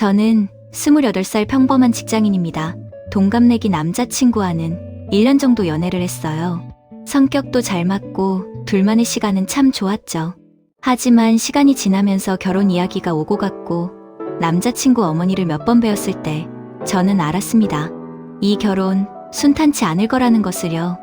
저는 28살 평범한 직장인입니다. 동갑내기 남자친구와는 1년 정도 연애를 했어요. 성격도 잘 맞고 둘만의 시간은 참 좋았죠. 하지만 시간이 지나면서 결혼 이야기가 오고 갔고 남자친구 어머니를 몇 번 뵈었을 때 저는 알았습니다. 이 결혼 순탄치 않을 거라는 것을요.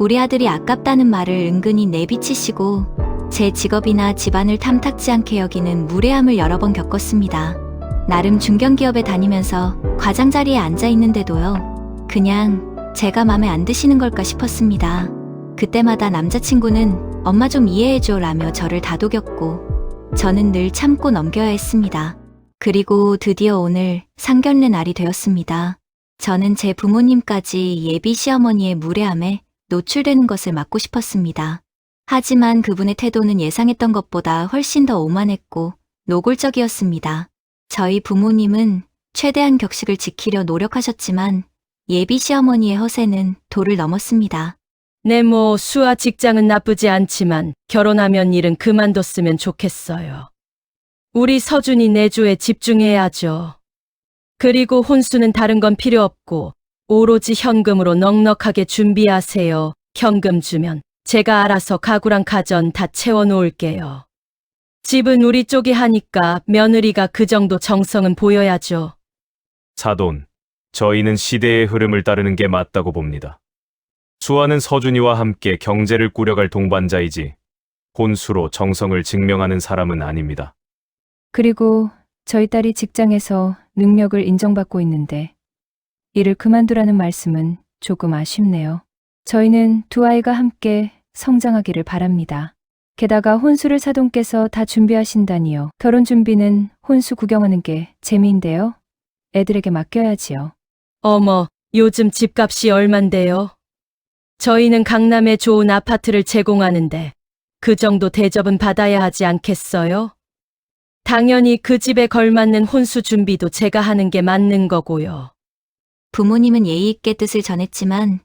우리 아들이 아깝다는 말을 은근히 내비치시고 제 직업이나 집안을 탐탁지 않게 여기는 무례함을 여러 번 겪었습니다. 나름 중견기업에 다니면서 과장 자리에 앉아 있는데도요. 그냥 제가 마음에 안 드시는 걸까 싶었습니다. 그때마다 남자친구는 엄마 좀 이해해줘 라며 저를 다독였고 저는 늘 참고 넘겨야 했습니다. 그리고 드디어 오늘 상견례 날이 되었습니다. 저는 제 부모님까지 예비 시어머니의 무례함에 노출되는 것을 막고 싶었습니다. 하지만 그분의 태도는 예상했던 것보다 훨씬 더 오만했고 노골적이었습니다. 저희 부모님은 최대한 격식을 지키려 노력하셨지만 예비 시어머니의 허세는 도를 넘었습니다. 네, 뭐, 수아 직장은 나쁘지 않지만 결혼하면 일은 그만뒀으면 좋겠어요. 우리 서준이 내조에 집중해야죠. 그리고 혼수는 다른 건 필요 없고, 오로지 현금으로 넉넉하게 준비하세요. 현금 주면 제가 알아서 가구랑 가전 다 채워놓을게요. 집은 우리 쪽이 하니까 며느리가 그 정도 정성은 보여야죠. 사돈, 저희는 시대의 흐름을 따르는 게 맞다고 봅니다. 수아는 서준이와 함께 경제를 꾸려갈 동반자이지 혼수로 정성을 증명하는 사람은 아닙니다. 그리고 저희 딸이 직장에서 능력을 인정받고 있는데 일을 그만두라는 말씀은 조금 아쉽네요. 저희는 두 아이가 함께 성장하기를 바랍니다. 게다가 혼수를 사돈께서 다 준비하신다니요. 결혼 준비는 혼수 구경하는 게 재미인데요. 애들에게 맡겨야지요. 어머, 요즘 집값이 얼만데요? 저희는 강남에 좋은 아파트를 제공하는데 그 정도 대접은 받아야 하지 않겠어요? 당연히 그 집에 걸맞는 혼수 준비도 제가 하는 게 맞는 거고요. 부모님은 예의 있게 뜻을 전했지만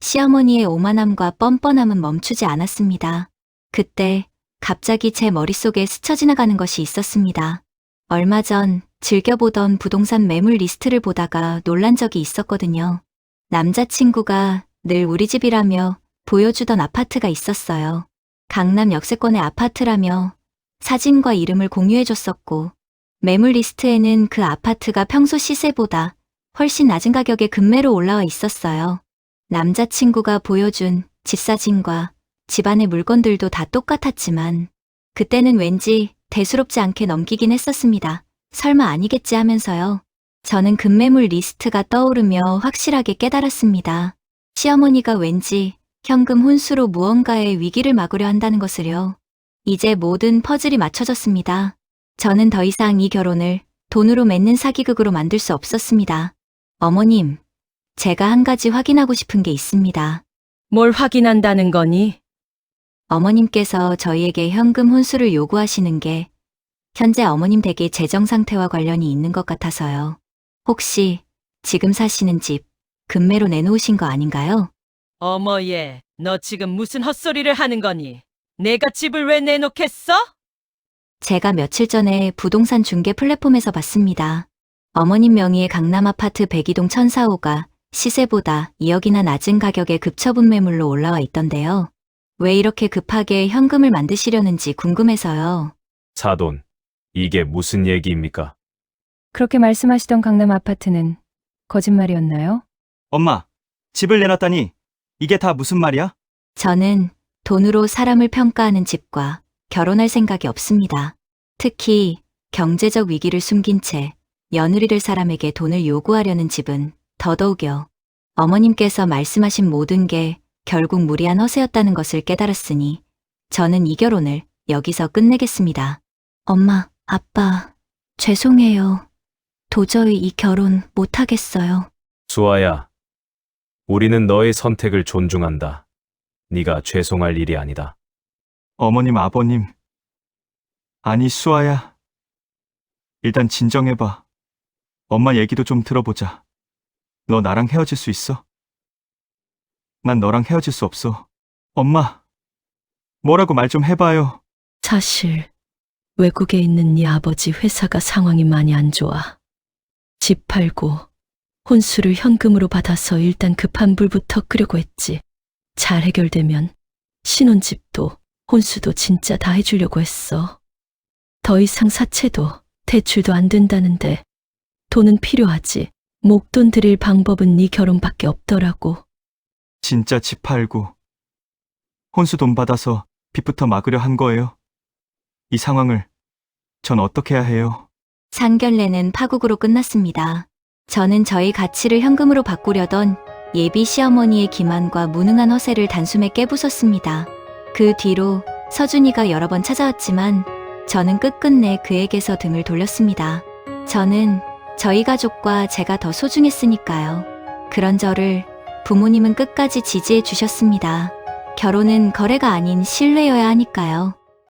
시어머니의 오만함과 뻔뻔함은 멈추지 않았습니다. 그때 갑자기 제 머릿속에 스쳐 지나가는 것이 있었습니다. 얼마 전 즐겨보던 부동산 매물 리스트를 보다가 놀란 적이 있었거든요. 남자친구가 늘 우리 집이라며 보여주던 아파트가 있었어요. 강남 역세권의 아파트라며 사진과 이름을 공유해줬었고 매물 리스트에는 그 아파트가 평소 시세보다 훨씬 낮은 가격에 금매로 올라와 있었어요. 남자친구가 보여준 집 사진과 집안의 물건들도 다 똑같았지만 그때는 왠지 대수롭지 않게 넘기긴 했었습니다. 설마 아니겠지 하면서요. 저는 금매물 리스트가 떠오르며 확실하게 깨달았습니다. 시어머니가 왠지 현금 혼수로 무언가의 위기를 막으려 한다는 것을요. 이제 모든 퍼즐이 맞춰졌습니다. 저는 더 이상 이 결혼을 돈으로 맺는 사기극으로 만들 수 없었습니다. 어머님, 제가 한 가지 확인하고 싶은 게 있습니다. 뭘 확인한다는 거니? 어머님께서 저희에게 현금 혼수를 요구하시는 게 현재 어머님 댁의 재정 상태와 관련이 있는 것 같아서요. 혹시 지금 사시는 집 금매로 내놓으신 거 아닌가요? 어머 얘, 너 지금 무슨 헛소리를 하는 거니? 내가 집을 왜 내놓겠어? 제가 며칠 전에 부동산 중개 플랫폼에서 봤습니다. 어머님 명의의 강남 아파트 102동 1004호가 시세보다 2억이나 낮은 가격에 급처분 매물로 올라와 있던데요. 왜 이렇게 급하게 현금을 만드시려는지 궁금해서요. 사돈, 이게 무슨 얘기입니까? 그렇게 말씀하시던 강남 아파트는 거짓말이었나요? 엄마, 집을 내놨다니 이게 다 무슨 말이야? 저는 돈으로 사람을 평가하는 집과 결혼할 생각이 없습니다. 특히 경제적 위기를 숨긴 채 며느리를 사람에게 돈을 요구하려는 집은 더더욱요. 어머님께서 말씀하신 모든 게 결국 무리한 허세였다는 것을 깨달았으니 저는 이 결혼을 여기서 끝내겠습니다. 엄마, 아빠, 죄송해요. 도저히 이 결혼 못하겠어요. 수아야, 우리는 너의 선택을 존중한다. 네가 죄송할 일이 아니다. 어머님, 아버님. 아니, 수아야. 일단 진정해봐. 엄마 얘기도 좀 들어보자. 너 나랑 헤어질 수 있어? 난 너랑 헤어질 수 없어. 엄마. 뭐라고 말 좀 해봐요. 사실 외국에 있는 네 아버지 회사가 상황이 많이 안 좋아. 집 팔고 혼수를 현금으로 받아서 일단 급한 불부터 끄려고 했지. 잘 해결되면 신혼집도 혼수도 진짜 다 해주려고 했어. 더 이상 사채도 대출도 안 된다는데 돈은 필요하지. 목돈 드릴 방법은 네 결혼밖에 없더라고. 진짜 집 팔고 혼수 돈 받아서 빚부터 막으려 한 거예요. 이 상황을 전 어떻게 해야 해요? 상견례는 파국으로 끝났습니다. 저는 저희 가치를 현금으로 바꾸려던 예비 시어머니의 기만과 무능한 허세를 단숨에 깨부쉈습니다. 그 뒤로 서준이가 여러 번 찾아왔지만 저는 끝끝내 그에게서 등을 돌렸습니다. 저는 저희 가족과 제가 더 소중했으니까요. 그런 저를 부모님은 끝까지 지지해 주셨습니다. 결혼은 거래가 아닌 신뢰여야 하니까요.